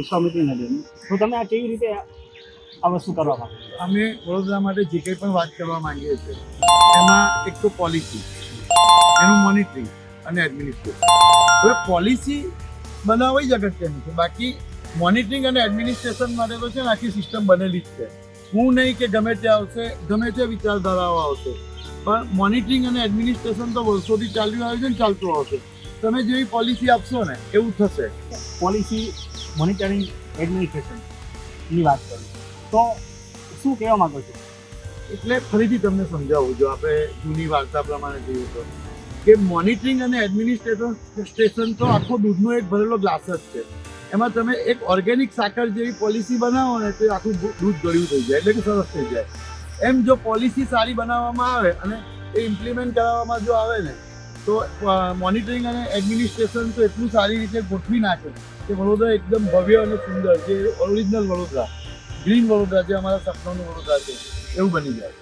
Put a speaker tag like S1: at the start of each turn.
S1: વિશ્વામિત્રી નદીની તો તમે આ કેવી રીતે આ વસ્તુ કરવા માંગો
S2: અમે વડોદરા માટે જે કંઈ પણ વાત કરવા માંગીએ છીએ એમાં એક તો પોલિસી એનું મોનિટરિંગ અને એડમિનિસ્ટ્રેશન હવે પોલિસી બનાવવી જ અગત્યની છે. બાકી મોનિટરિંગ અને એડમિનિસ્ટ્રેશન માટે તો છે ને આખી સિસ્ટમ બનેલી જ છે. હું નહીં કે ગમે તે આવશે ગમે તે વિચારધારાઓ આવશે પણ મોનિટરિંગ અને એડમિનિસ્ટ્રેશન તો વર્ષોથી ચાલ્યું આવે છે ને ચાલતું આવશે. તમે જેવી પોલિસી આપશો ને એવું થશે.
S1: પોલિસી મોનિટરિંગ એડમિનિસ્ટ્રેશનની વાત કરું. તો શું કહેવા માંગો છો?
S2: એટલે ફરીથી તમને સમજાવું, જો આપણે જૂની વાર્તા પ્રમાણે જોઈએ તો, કે મોનિટરિંગ અને એડમિનિસ્ટ્રેશન સ્ટેશન તો આખો દૂધનો એક ભરેલો ગ્લાસ જ છે. એમાં તમે એક ઓર્ગેનિક સાકર જેવી પોલિસી બનાવો ને, તો આખું દૂધ ગળ્યું થઈ જાય, એટલે કે સરસ થઈ જાય. એમ જો પોલિસી સારી બનાવવામાં આવે અને એ ઇમ્પ્લિમેન્ટ કરાવવામાં જો આવે ને તો મોનિટરિંગ અને એડમિનિસ્ટ્રેશન તો એટલું સારી રીતે ગોઠવી નાખે કે વડોદરા એકદમ ભવ્ય અને સુંદર, જે ઓરિજિનલ વડોદરા ગ્રીન વડોદરા, જે અમારા સપનાનું વડોદરા છે, એવું બની જાય.